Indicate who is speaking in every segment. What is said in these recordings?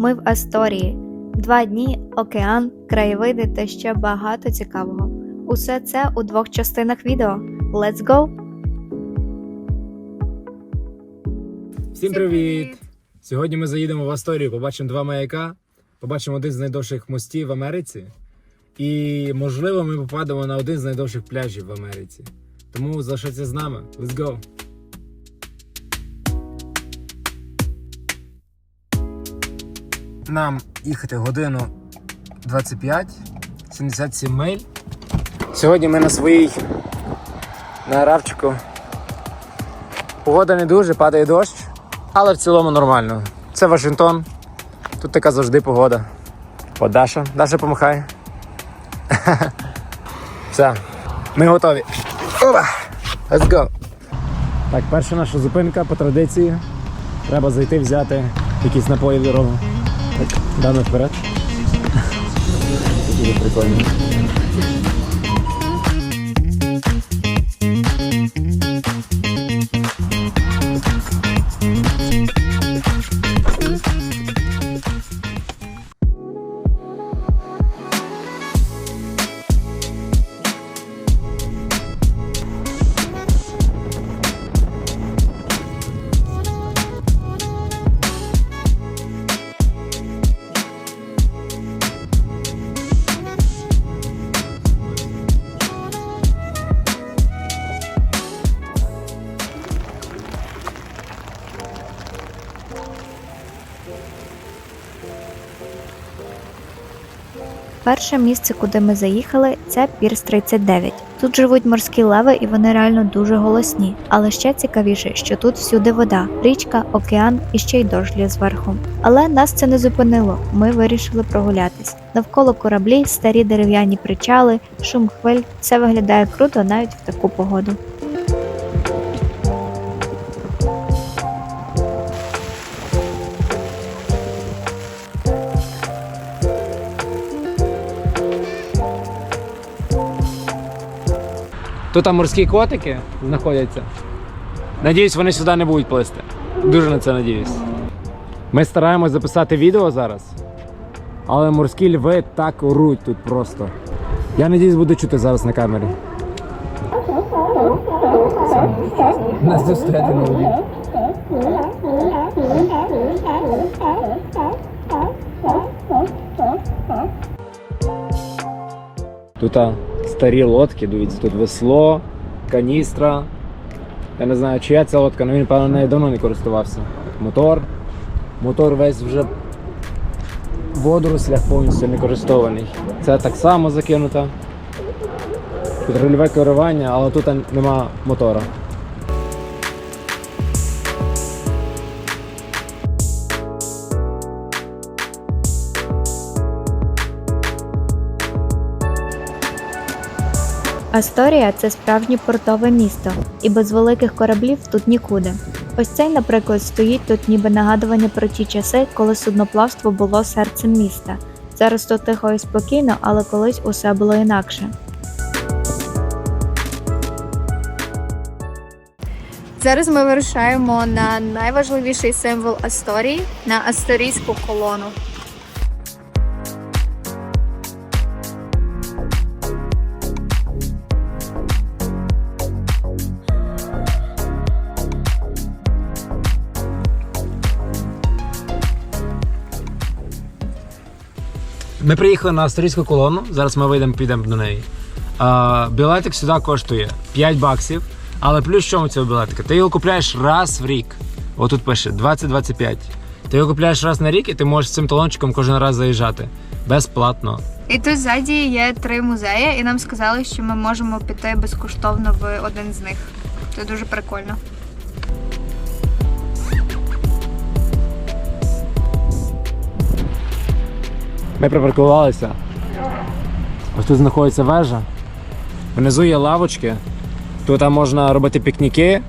Speaker 1: Ми в Асторії. Два дні, океан, краєвиди та ще багато цікавого. Усе це у двох частинах відео. Let's go!
Speaker 2: Всім привіт! Сьогодні ми заїдемо в Асторію, побачимо два маяка, побачимо один з найдовших мостів в Америці. І, можливо, ми попадемо на один з найдовших пляжів в Америці. Тому залишайтеся з нами. Let's go! Нам їхати годину 25, 77 миль. Сьогодні ми на своїй на равчику. Погода не дуже, падає дощ, але в цілому нормально. Це Вашингтон. Тут така завжди погода. От Даша. Даша помахай. Все. Ми готові. Опа! Let's go. Так, перша наша зупинка по традиції. Треба зайти взяти якісь напої в дорогу. Дано вперед. Дуже прикольно.
Speaker 1: Перше місце, куди ми заїхали, це Пірс 39. Тут живуть морські леви і вони реально дуже голосні. Але ще цікавіше, що тут всюди вода, річка, океан і ще й дощ лє зверху. Але нас це не зупинило. Ми вирішили прогулятись. Навколо кораблі, старі дерев'яні причали, шум хвиль. Це виглядає круто навіть в таку погоду.
Speaker 2: Тут там морські котики знаходяться. Надіюсь, вони сюди не будуть плисти. Дуже на це надіюсь. Ми стараємось записати відео зараз. Але морські льви так оруть тут просто. Я надіюсь, буду чути зараз на камері. Нас тут стояти на воді. Тут старі лодки, дивіться, тут весло, каністра. Я не знаю, чия ця лодка, але він, певно, нею давно не користувався. Мотор. Мотор весь вже в водорослях повністю не користований. Це так само закинуто. Тут рульове керування, але тут нема мотора.
Speaker 1: Асторія це справжнє портове місто, і без великих кораблів тут нікуди. Ось цей, наприклад, стоїть тут ніби нагадування про ті часи, коли судноплавство було серцем міста. Зараз тут тихо і спокійно, але колись усе було інакше.
Speaker 3: Зараз ми вирушаємо на найважливіший символ Асторії на Асторійську колону.
Speaker 2: Ми приїхали на австрійську колону, зараз ми вийдемо, підемо до неї. А, білетик сюди коштує 5 баксів, але плюс в чому цього білетика? Ти його купляєш раз в рік. Отут пише 20-25. Ти його купляєш раз на рік і ти можеш цим талончиком кожен раз заїжджати. Безплатно.
Speaker 3: І тут ззаді є три музеї, і нам сказали, що ми можемо піти безкоштовно в один з них. Це дуже прикольно.
Speaker 2: Ми припаркувалися. Ось тут знаходиться вежа. Внизу є лавочки. Тут можна робити пікніки.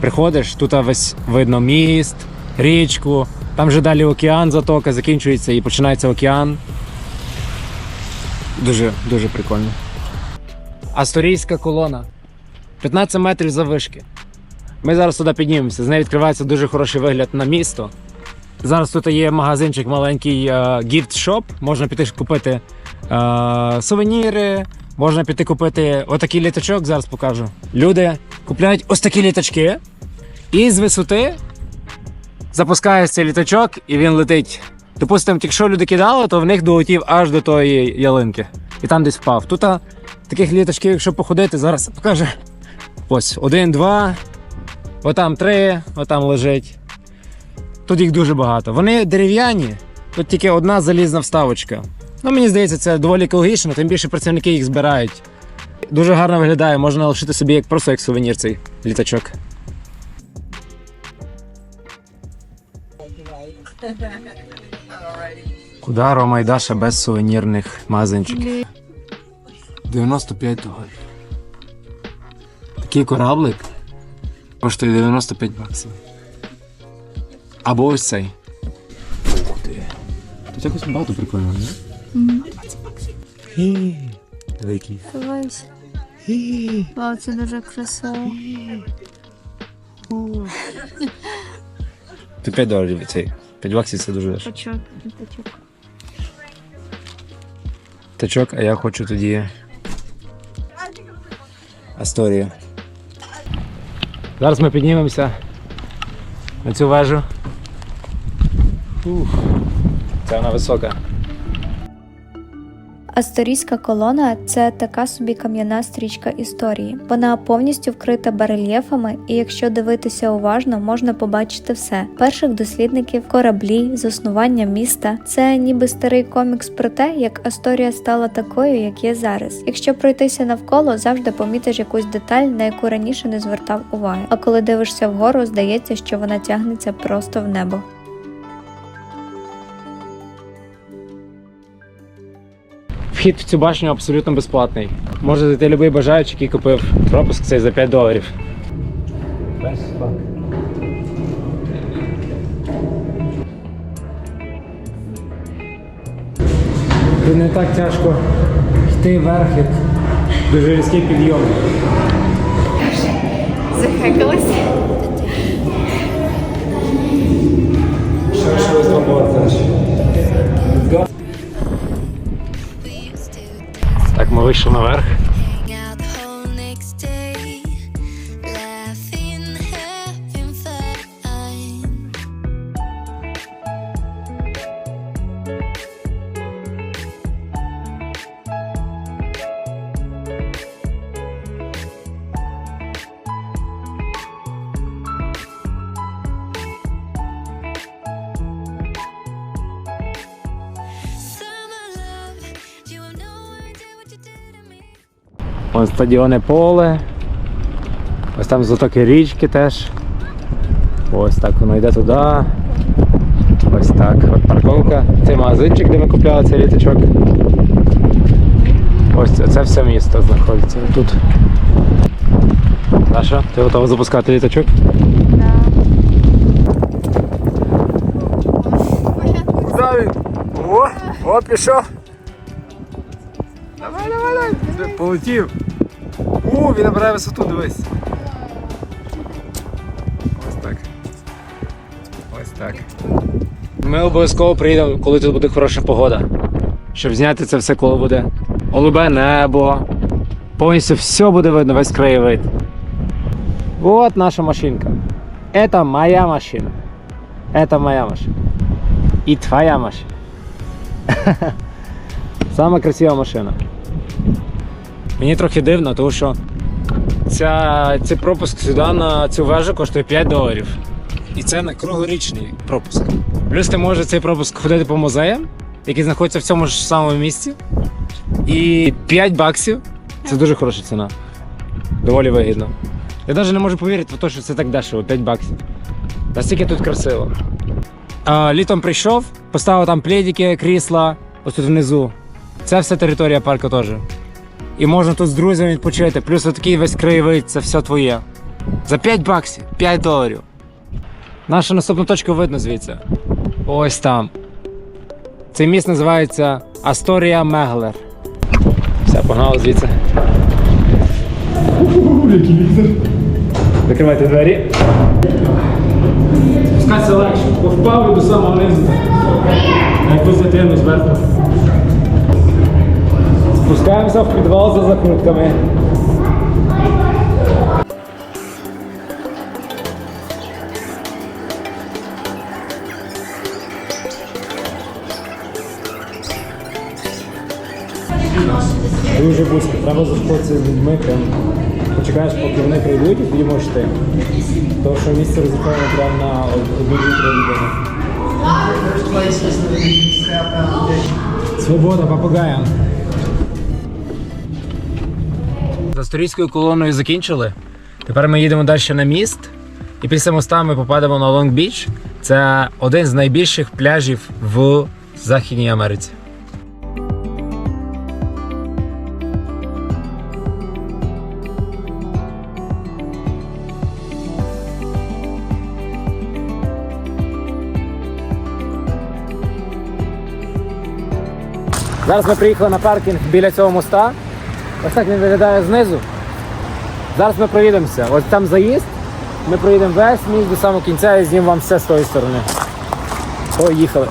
Speaker 2: Приходиш, тут весь видно міст, річку. Там вже далі океан, затока закінчується і починається океан. Дуже, дуже прикольно. Асторійська колона. 15 метрів завишки. Ми зараз туди піднімемося. З неї відкривається дуже хороший вигляд на місто. Зараз тут є магазинчик маленький gift shop. Можна піти купити е, сувеніри, можна піти купити отакий літачок, зараз покажу. Люди купляють ось такі літачки, і з висоти запускає цей літачок, і він летить. Допустимо, якщо люди кидали, то в них долетів аж до тої ялинки. І там десь впав. Тут а, таких літачків, якщо походити, зараз покаже. Ось один, два, отам три, отам лежить. Тут їх дуже багато. Вони дерев'яні, тут тільки одна залізна вставочка. Ну, мені здається, це доволі екологічно, тим більше працівники їх збирають. Дуже гарно виглядає, можна лишити собі як просто як сувенір цей літачок. Куда Рома і Даша без сувенірних магазинчиків? 95 доларів. Такий кораблик коштує 95 баксів. Або ось цей. Ух ти. Тут якось багато прикольного, не? 20 баксів. Великий.
Speaker 3: Дивись. Вау, це дуже красиво.
Speaker 2: Тут 5 доларів цей. 5 баксів це дуже дешево.
Speaker 3: Почок, літачок.
Speaker 2: Тачок, а я хочу тоді. Асторію. Зараз ми піднімемося на цю вежу. Ух. Це вона висока.
Speaker 1: Асторійська колона це така собі кам'яна стрічка історії. Вона повністю вкрита барельєфами, і якщо дивитися уважно, можна побачити все: перших дослідників, кораблі, заснування міста. Це ніби старий комікс про те, як Асторія стала такою, як є зараз. Якщо пройтися навколо, завжди помітиш якусь деталь, на яку раніше не звертав уваги. А коли дивишся вгору, здається, що вона тягнеться просто в небо.
Speaker 2: Вхід в цю башню абсолютно безплатний. Може зайти будь-який бажаючий, який купив пропуск цей за 5 доларів. Тут не так тяжко йти вверх, як дуже різкий підйом.
Speaker 3: Захекалась.
Speaker 2: Вийшли наверх. Ось стадіоне поле. Ось там затоки річки теж. Ось так воно йде туди. Ось так. От парковка. Цей магазинчик, де ми купляли цей літачок. Ось це, все місто знаходиться тут. Даша, ти готова запускати літачок? Куди він? О, о, пішов. Давай, давай, давай. Полетів. У, він набирає висоту, дивись. Ось так. Ось так. Ми обов'язково приїдемо, коли тут буде хороша погода. Щоб зняти це все, коли буде голубе небо. Повністю все буде видно, весь краєвид. Вот наша машинка. Это моя машина. Это моя машина. И твоя машина. Сама красива машина. Мені трохи дивно, тому що ця, цей пропуск сюди на цю вежу коштує 5 доларів. І це на круглорічний пропуск. Плюс ти можеш цей пропуск ходити по музеям, які знаходяться в цьому ж самому місці. І 5 баксів це дуже хороша ціна. Доволі вигідно. Я навіть не можу повірити в те, що це так дешево, 5 баксів. Настільки тут красиво. А, літом прийшов, поставив там пледики, крісла, ось тут внизу. Це вся територія парку теж. І можна тут з друзями відпочити, плюс такий весь краєвид, це все твоє. За 5 баксів, 5 доларів. Наша наступна точка видно звідси. Ось там. Цей міст називається Асторія Меглер. Все, погнали звідси. Закривайте двері. Спускатися легше. Повпав і до самого низу. На якусь дитину зверху. Спускаємося в підвал за закрутками. Дуже близько. Треба заходитися з людьми. Прям почекаєш, поки вони прийдуть, і тоді можеш ти. Тому що місце розраховане прямо на одну-дві-три людини. Свобода попугаям. З австрійською колоною закінчили. Тепер ми їдемо далі на міст. І після моста ми попадемо на Лонг Біч. Це один з найбільших пляжів в Західній Америці. Зараз ми приїхали на паркінг біля цього моста. Ось так він виглядає знизу. Зараз ми проїдемося. Ось там заїзд. Ми проїдемо весь міст до самого кінця і знімемо вам все з тої сторони. Поїхали.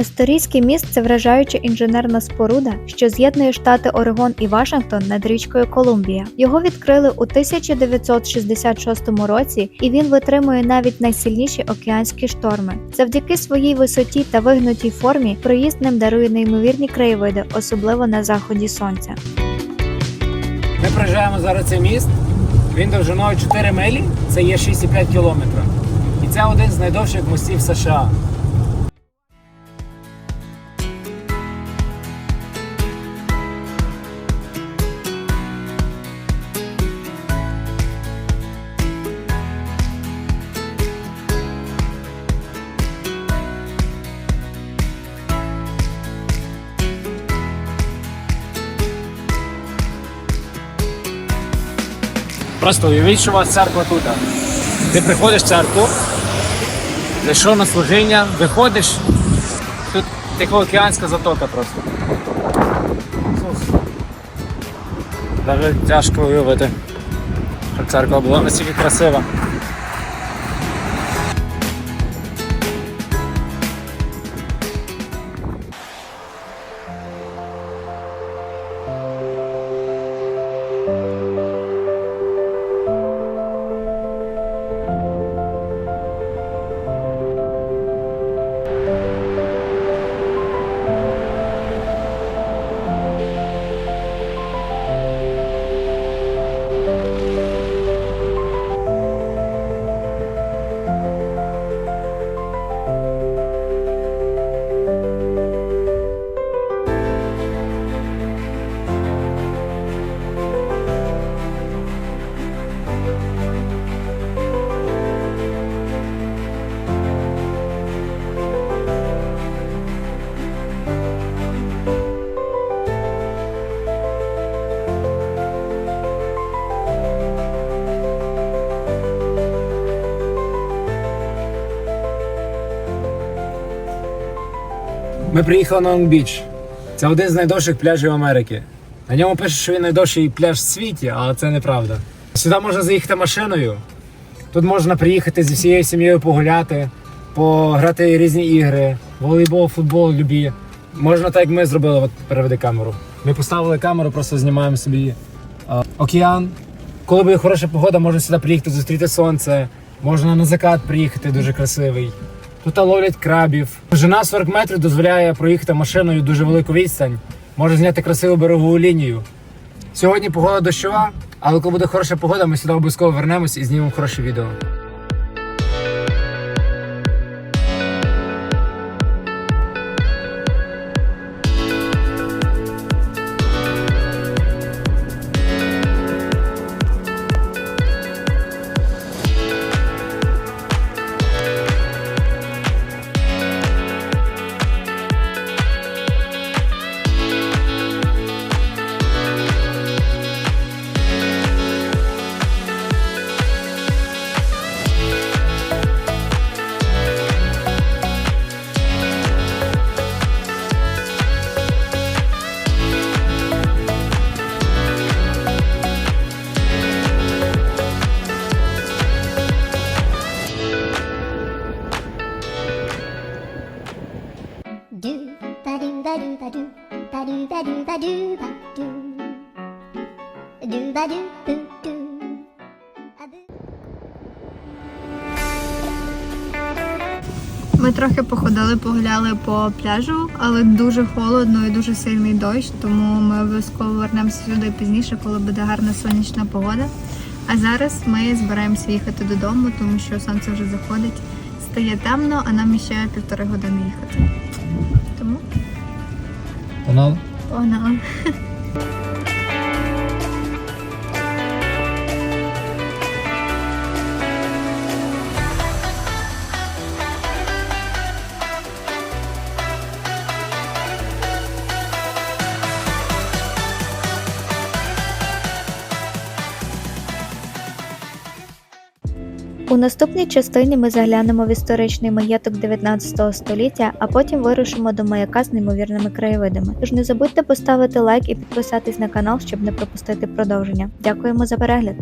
Speaker 1: Асторійський міст це вражаюча інженерна споруда, що з'єднує штати Орегон і Вашингтон над річкою Колумбія. Його відкрили у 1966 році, і він витримує навіть найсильніші океанські шторми. Завдяки своїй висоті та вигнутій формі проїзд ним дарує неймовірні краєвиди, особливо на заході сонця.
Speaker 2: Ми проїжджаємо зараз цей міст. Він довжиною 4 милі, це є 6,5 кілометра. І це один з найдовших мостів США. Просто уявіть, що у вас церква тут. Ти приходиш в церкву, зайшов на служіння, виходиш, тут Тихоокеанська затока просто. Навіть тяжко уявити, щоб церква була настільки красива. Ми приїхали на Лонг-Біч. Це один з найдовших пляжів Америки. На ньому пише, що він найдовший пляж в світі, але це неправда. Сюди можна заїхати машиною. Тут можна приїхати зі всією сім'єю погуляти, пограти різні ігри, волейбол, футбол, любі. Можна так, як ми зробили, от переведи камеру. Ми поставили камеру, просто знімаємо собі а, океан. Коли буде хороша погода, можна сюди приїхати, зустріти сонце. Можна на закат приїхати, дуже красивий. Тут ловлять крабів. Довжина 40 метрів дозволяє проїхати машиною дуже велику відстань. Може зняти красиву берегову лінію. Сьогодні погода дощова, але коли буде хороша погода, ми сюди обов'язково вернемось і знімемо хороше відео.
Speaker 3: Ми трохи походили, погуляли по пляжу, але дуже холодно і дуже сильний дощ, тому ми обов'язково вернемося сюди пізніше, коли буде гарна сонячна погода. А зараз ми збираємося їхати додому, тому що сонце вже заходить. Стає темно, а нам ще півтори години їхати. Тому
Speaker 2: Погнали?
Speaker 3: погнали.
Speaker 1: У наступній частині ми заглянемо в історичний маєток 19 століття, а потім вирушимо до маяка з неймовірними краєвидами. Тож не забудьте поставити лайк і підписатись на канал, щоб не пропустити продовження. Дякуємо за перегляд!